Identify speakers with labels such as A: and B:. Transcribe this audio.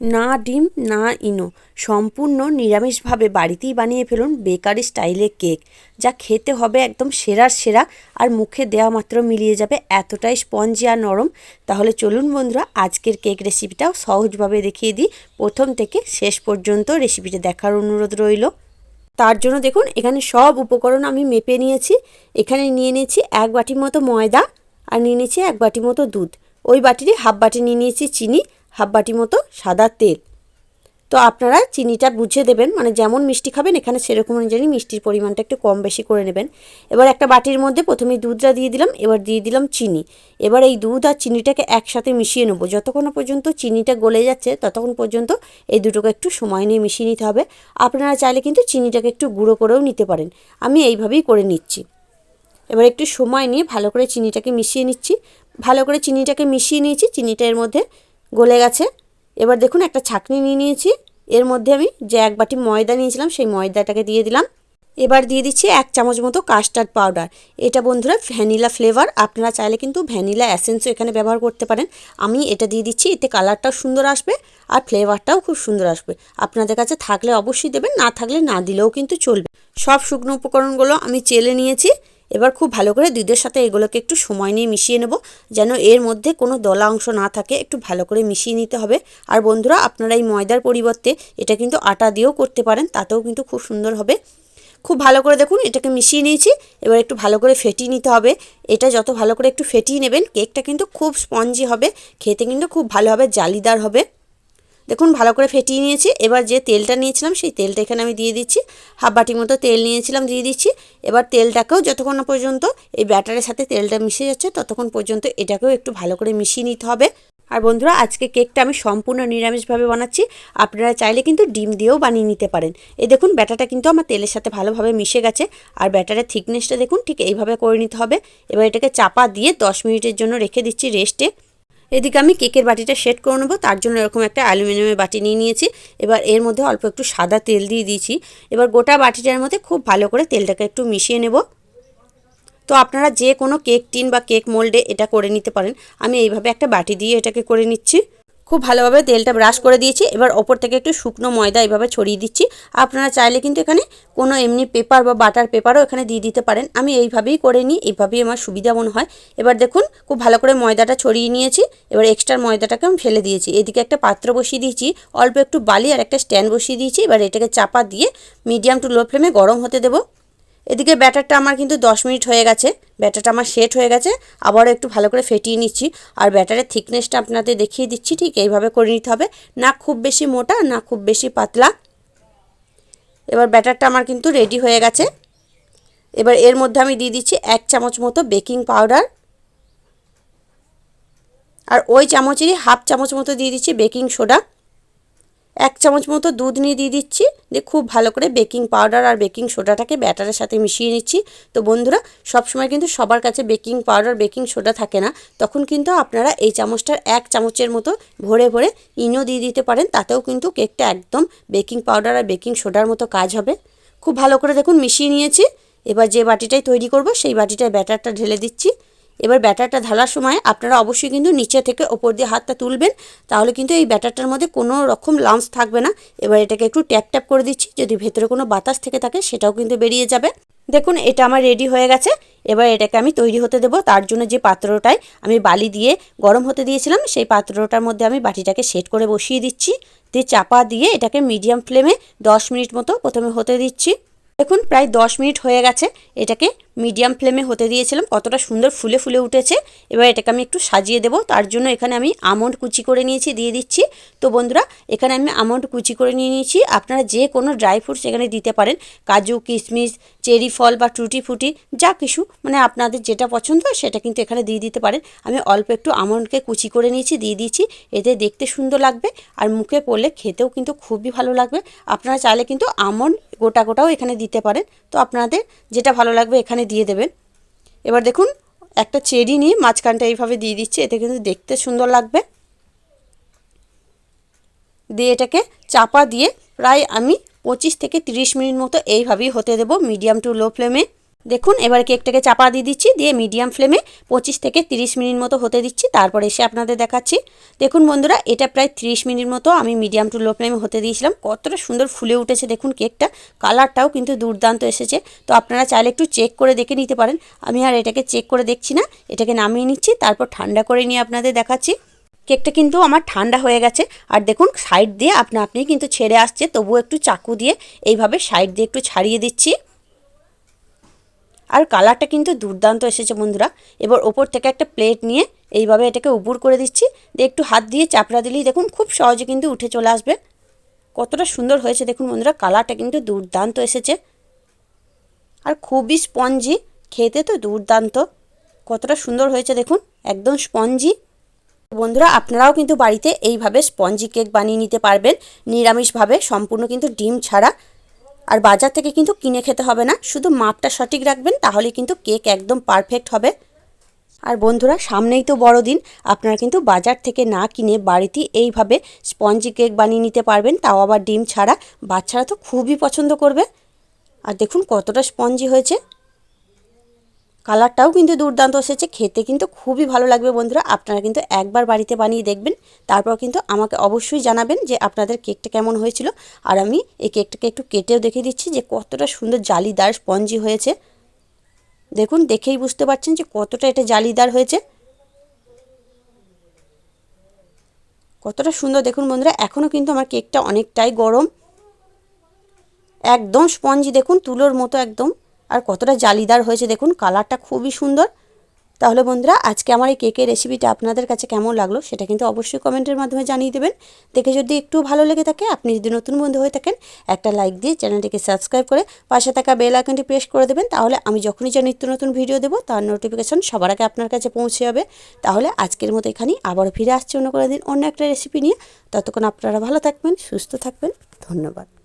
A: না ডিম, না ইনো। সম্পূর্ণ নিরামিষভাবে বাড়িতেই বানিয়ে ফেলুন বেকারি স্টাইলে কেক, যা খেতে হবে একদম সেরার সেরা আর মুখে দেওয়া মাত্র মিলিয়ে যাবে এতটাই স্পঞ্জি আর নরম। তাহলে চলুন বন্ধুরা, আজকের কেক রেসিপিটাও সহজভাবে দেখিয়ে দিই। প্রথম থেকে শেষ পর্যন্ত রেসিপিটা দেখার অনুরোধ রইল। তার জন্য দেখুন, এখানে সব উপকরণ আমি মেপে নিয়েছি। এখানে নিয়ে নিয়েছি এক বাটির মতো ময়দা আর নিয়ে নিয়েছি এক বাটি মতো দুধ। ওই বাটিরই হাফ বাটি নিয়ে নিয়েছি চিনি হাফ বাটি মতো সাদা তেল। তো আপনারা চিনিটা বুঝে দেবেন মানে যেমন মিষ্টি খাবেন, এখানে সেরকম অনুযায়ী মিষ্টির পরিমাণটা একটু কম বেশি করে নেবেন। এবার একটা বাটির মধ্যে প্রথমে দুধটা দিয়ে দিলাম, এবার দিয়ে দিলাম চিনি। এবার এই দুধ আর চিনিটাকে একসাথে মিশিয়ে নেব। যতক্ষণ পর্যন্ত চিনিটা গলে যাচ্ছে, ততক্ষণ পর্যন্ত এই দুটোকে একটু সময় নিয়ে মিশিয়ে নিতে হবে। আপনারা চাইলে কিন্তু চিনিটাকে একটু গুঁড়ো করেও নিতে পারেন। আমি এইভাবেই করে নিচ্ছি। এবার একটু সময় নিয়ে ভালো করে চিনিটাকে মিশিয়ে নিচ্ছি। ভালো করে চিনিটাকে মিশিয়ে নিয়েছি, চিনিটা এর মধ্যে গলে গেছে। এবার দেখুন একটা ছাকনি নিয়ে নিয়েছি। এর মধ্যে আমি যে এক বাটি ময়দা নিয়েছিলাম, সেই ময়দাটাকে দিয়ে দিলাম। এবার দিয়ে দিচ্ছি এক চামচ মতো কাস্টার্ড পাউডার এটা বন্ধুরা ভ্যানিলা ফ্লেভার আপনারা চাইলে কিন্তু ভ্যানিলা অ্যাসেন্সও এখানে ব্যবহার করতে পারেন। আমি এটা দিয়ে দিচ্ছি, এতে কালারটাও সুন্দর আসবে আর ফ্লেভারটাও খুব সুন্দর আসবে। আপনাদের কাছে থাকলে অবশ্যই দেবেন, না থাকলে না দিলেও কিন্তু চলবে। সব শুকনো উপকরণগুলো আমি চেলে নিয়েছি। এবার খুব ভালো করে দুধের সাথে এগুলোকে একটু সময় নিয়ে মিশিয়ে নেব, যেন এর মধ্যে কোনো দলা অংশ না থাকে, একটু ভালো করে মিশিয়ে নিতে হবে। আর বন্ধুরা, আপনারা এই ময়দার পরিবর্তে এটা কিন্তু আটা দিয়েও করতে পারেন, তাতেও কিন্তু খুব সুন্দর হবে। খুব ভালো করে দেখুন, এটাকে মিশিয়ে নিয়েছি, এবার একটু ভালো করে ফেটিয়ে নিতে হবে। এটা যত ভালো করে একটু ফেটিয়ে নেবেন, কেকটা কিন্তু খুব স্পঞ্জি হবে, খেতে কিন্তু খুব ভালো হবে, জালিদার হবে। দেখুন, ভালো করে ফেটিয়ে নিয়েছি। এবার যে তেলটা নিয়েছিলাম, সেই তেলটা এখানে আমি দিয়ে দিচ্ছি। হাফ বাটির মতো তেল নিয়েছিলাম, দিয়ে দিচ্ছি। এবার তেলটাকেও যতক্ষণ না পর্যন্ত এই ব্যাটারের সাথে তেলটা মিশে যাচ্ছে, ততক্ষণ পর্যন্ত এটাকেও একটু ভালো করে মিশিয়ে নিতে হবে। আর বন্ধুরা, আজকে কেকটা আমি সম্পূর্ণ নিরামিষভাবে বানাচ্ছি। আপনারা চাইলে কিন্তু ডিম দিয়েও বানিয়ে নিতে পারেন। এই দেখুন, ব্যাটারটা কিন্তু আমার তেলের সাথে ভালোভাবে মিশে গেছে। আর ব্যাটারের থিকনেসটা দেখুন, ঠিক এইভাবে করে নিতে হবে। এবার এটাকে চাপা দিয়ে দশ মিনিটের জন্য রেখে দিচ্ছি রেস্টে। এদিকে আমি কেকের বাটিটা সেট করে নেব, তার জন্য এরকম একটা অ্যালুমিনিয়ামের বাটি নিয়ে নিয়েছি। এবার এর মধ্যে অল্প একটু সাদা তেল দিয়ে দিয়েছি। এবার গোটা বাটিটার মধ্যে খুব ভালো করে তেলটাকে একটু মিশিয়ে নেব। তো আপনারা যে কোনো কেক টিন বা কেক মোল্ডে এটা করে নিতে পারেন। আমি এইভাবে একটা বাটি দিয়ে এটাকে করে নিচ্ছি। খুব ভালোভাবে তেলটা ব্রাশ করে দিয়েছি। এবার ওপর থেকে একটু শুকনো ময়দা এভাবে ছড়িয়ে দিচ্ছি। আপনারা চাইলে কিন্তু এখানে কোনো এমনি পেপার বা বাটার পেপারও এখানে দিয়ে দিতে পারেন। আমি এইভাবেই করে নিই, এইভাবেই আমার সুবিধা মনে হয়। এবার দেখুন, খুব ভালো করে ময়দাটা ছড়িয়ে নিয়েছি। এবার এক্সট্রা ময়দাটাকে আমি ফেলে দিয়েছি। এদিকে একটা পাত্র বসিয়ে দিয়েছি, অল্প একটু বালি আর একটা স্ট্যান্ড বসিয়ে দিয়েছি। এবার এটাকে চাপা দিয়ে মিডিয়াম টু লো ফ্লেমে গরম হতে দেবো। এদিকে ব্যাটারটা আমার কিন্তু 10 মিনিট হয়ে গেছে। ব্যাটারটা আমার সেট হয়ে গেছে। আবারও একটু ভালো করে ফেটিয়ে নিচ্ছি। আর ব্যাটারের থিকনেসটা আপনাদের দেখিয়ে দিচ্ছি। ঠিক এইভাবে করে নিতে হবে। না খুব বেশি মোটা, না খুব বেশি পাতলা। এবার ব্যাটারটা আমার কিন্তু রেডি হয়ে গেছে। এবার এর মধ্যে আমি দিয়ে দিচ্ছি এক চামচ মতো বেকিং পাউডার আর ওই চামচেরই হাফ চামচ মতো দিয়ে দিচ্ছি বেকিং সোডা এক চামচ মতো দুধ নিয়ে দিয়ে দিচ্ছি। দিয়ে খুব ভালো করে বেকিং পাউডার আর বেকিং সোডাটাকে ব্যাটারের সাথে মিশিয়ে নিচ্ছি। তো বন্ধুরা, সবসময় কিন্তু সবার কাছে বেকিং পাউডার, বেকিং সোডা থাকে না। তখন কিন্তু আপনারা এই চামচটার এক চামচের মতো ভরে ভরে ইনো দিয়ে দিতে পারেন। তাতেও কিন্তু কেকটা একদম বেকিং পাউডার আর বেকিং সোডার মতো কাজ হবে। খুব ভালো করে দেখুন মিশিয়ে নিয়েছি। এবার যে বাটিটাই তৈরি করব, সেই বাটিটায় ব্যাটারটা ঢেলে দিচ্ছি। এবার ব্যাটারটা ঢালার সময় আপনারা অবশ্যই কিন্তু নিচে থেকে ওপর দিয়ে হাতটা তুলবেন, তাহলে কিন্তু এই ব্যাটারটার মধ্যে কোনো রকম লাঞ্চ থাকবে না। এবার এটাকে একটু ট্যাপ ট্যাপ করে দিচ্ছি, যদি ভেতরে কোনো বাতাস থেকে থাকে সেটাও কিন্তু বেরিয়ে যাবে। দেখুন, এটা আমার রেডি হয়ে গেছে। এবার এটাকে আমি তৈরি হতে দেবো। তার জন্য যে পাত্রটায় আমি বালি দিয়ে গরম হতে দিয়েছিলাম, সেই পাত্রটার মধ্যে আমি বাটিটাকে সেট করে বসিয়ে দিচ্ছি। দিয়ে চাপা দিয়ে এটাকে মিডিয়াম ফ্লেমে দশ মিনিট মতো প্রথমে হতে দিচ্ছি। দেখুন, প্রায় দশ মিনিট হয়ে গেছে। এটাকে মিডিয়াম ফ্লেমে হতে দিয়েছিলাম, কতটা সুন্দর ফুলে ফুলে উঠেছে। এবার এটাকে আমি একটু সাজিয়ে দেবো, তার জন্য এখানে আমি আমন্ড কুচি করে নিয়েছি, দিয়ে দিচ্ছি। তো বন্ধুরা, এখানে আমি আমন্ড কুচি করে নিয়ে নিয়েছি। আপনারা যে কোনো ড্রাই ফ্রুটস এখানে দিতে পারেন, কাজু কিশমিশ চেরি ফল বা টুটি ফুটি, যা কিছু মানে আপনাদের যেটা পছন্দ সেটা কিন্তু এখানে দিয়ে দিতে পারেন। আমি অল্প একটু আমন্ডকে কুচি করে নিয়েছি, দিয়ে দিয়েছি এতে দেখতে সুন্দর লাগবে আর মুখে পড়লে খেতেও কিন্তু খুবই ভালো লাগবে। আপনারা চাইলে কিন্তু আমন্ড গোটা গোটাও এখানে দিতে পারেন। তো আপনাদের যেটা ভালো লাগবে এখানে দিয়ে দেবেন। এবার দেখুন, একটা চেরি নিয়ে মাঝখানটা এইভাবে দিয়ে দিচ্ছে, এতে কিন্তু দেখতে সুন্দর লাগবে। দিয়ে এটাকে চাপা দিয়ে প্রায় আমি পঁচিশ থেকে তিরিশ মিনিট মতো এইভাবেই হতে দেব, মিডিয়াম টু লো ফ্লেমে। দেখুন, এবার কেকটাকে চাপা দিয়ে দিচ্ছি, দিয়ে মিডিয়াম ফ্লেমে পঁচিশ থেকে তিরিশ মিনিট মতো হতে দিচ্ছি, তারপর এসে আপনাদের দেখাচ্ছি। দেখুন বন্ধুরা, এটা প্রায় তিরিশ মিনিট মতো আমি মিডিয়াম টু লো ফ্লেমে হতে দিয়েছিলাম। কতটা সুন্দর ফুলে উঠেছে দেখুন কেকটা, কালারটাও কিন্তু দুর্দান্ত এসেছে। তো আপনারা চাইলে একটু চেক করে দেখে নিতে পারেন। আমি আর এটাকে চেক করে দেখছি না, এটাকে নামিয়ে নিচ্ছি, তারপর ঠান্ডা করে নিয়ে আপনাদের দেখাচ্ছি। কেকটা কিন্তু আমার ঠান্ডা হয়ে গেছে, আর দেখুন সাইড দিয়ে আপনা আপনি কিন্তু ছেড়ে আসছে, তবুও একটু চাকু দিয়ে এইভাবে সাইড দিয়ে একটু ছাড়িয়ে দিচ্ছি। আর কালারটা কিন্তু দুর্দান্ত এসেছে বন্ধুরা। এবার ওপর থেকে একটা প্লেট নিয়ে এইভাবে এটাকে উপুর করে দিচ্ছি। দিয়ে একটু হাত দিয়ে চাপড়া দিলেই দেখুন খুব সহজে কিন্তু উঠে চলে আসবে। কতটা সুন্দর হয়েছে দেখুন বন্ধুরা, কালারটা কিন্তু দুর্দান্ত এসেছে। আর খুবই স্পঞ্জি খেতে তো দুর্দান্ত। কতটা সুন্দর হয়েছে দেখুন, একদম স্পঞ্জি বন্ধুরা, আপনারাও কিন্তু বাড়িতে এইভাবে স্পঞ্জি কেক বানিয়ে নিতে পারবেন। নিরামিষভাবে, সম্পূর্ণ কিন্তু ডিম ছাড়া। আর বাজার থেকে কিন্তু কিনে খেতে হবে না। শুধু মাপটা সঠিক রাখবেন, তাহলে কিন্তু কেক একদম পারফেক্ট হবে। আর বন্ধুরা, সামনেই তো বড়দিন। আপনারা কিন্তু বাজার থেকে না কিনে বাড়িতে এইভাবে স্পঞ্জি কেক বানিয়ে নিতে পারবেন। তাও আবার ডিম ছাড়া। বাচ্চারা তো খুবই পছন্দ করবে। আর দেখুন কতটা স্পঞ্জি হয়েছে। কালারটাও কিন্তু দুর্দান্ত এসেছে, খেতে কিন্তু খুবই ভালো লাগবে বন্ধুরা। আপনারা কিন্তু একবার বাড়িতে বানিয়ে দেখবেন, তারপর কিন্তু আমাকে অবশ্যই জানাবেন যে আপনাদের কেকটা কেমন হয়েছিল। আর আমি এই কেকটাকে একটু কেটেও দেখে দিচ্ছি যে কতটা সুন্দর জালিদার স্পঞ্জি হয়েছে। দেখুন, দেখেই বুঝতে পারছেন যে কতটা এটা জালিদার হয়েছে। কতটা সুন্দর, দেখুন বন্ধুরা এখনও কিন্তু আমার কেকটা অনেকটাই গরম। একদম স্পঞ্জি, দেখুন, তুলোর মতো একদম। আর কতটা জালিদার হয়েছে দেখুন কালারটা খুবই সুন্দর। তাহলে বন্ধুরা, আজকে আমার এই কেকের রেসিপিটা আপনাদের কাছে কেমন লাগল সেটা কিন্তু অবশ্যই কমেন্টের মাধ্যমে জানিয়ে দেবেন। দেখে যদি একটু ভালো লেগে থাকে, আপনি যদি নতুন বন্ধু হয়ে থাকেন, একটা লাইক দিয়ে চ্যানেলটিকে সাবস্ক্রাইব করে পাশে থাকা বেল আইকনটি প্রেস করে দেবেন। তাহলে আমি যখনই যা নিত্য নতুন ভিডিও দেবো, তার নোটিফিকেশন সবার আগে আপনার কাছে পৌঁছে যাবে। তাহলে আজকের মতো এখানেই আবারও ফিরে আসছে অন্য করে দিন অন্য একটা রেসিপি নিয়ে। ততক্ষণ আপনারা ভালো থাকবেন, সুস্থ থাকবেন। ধন্যবাদ।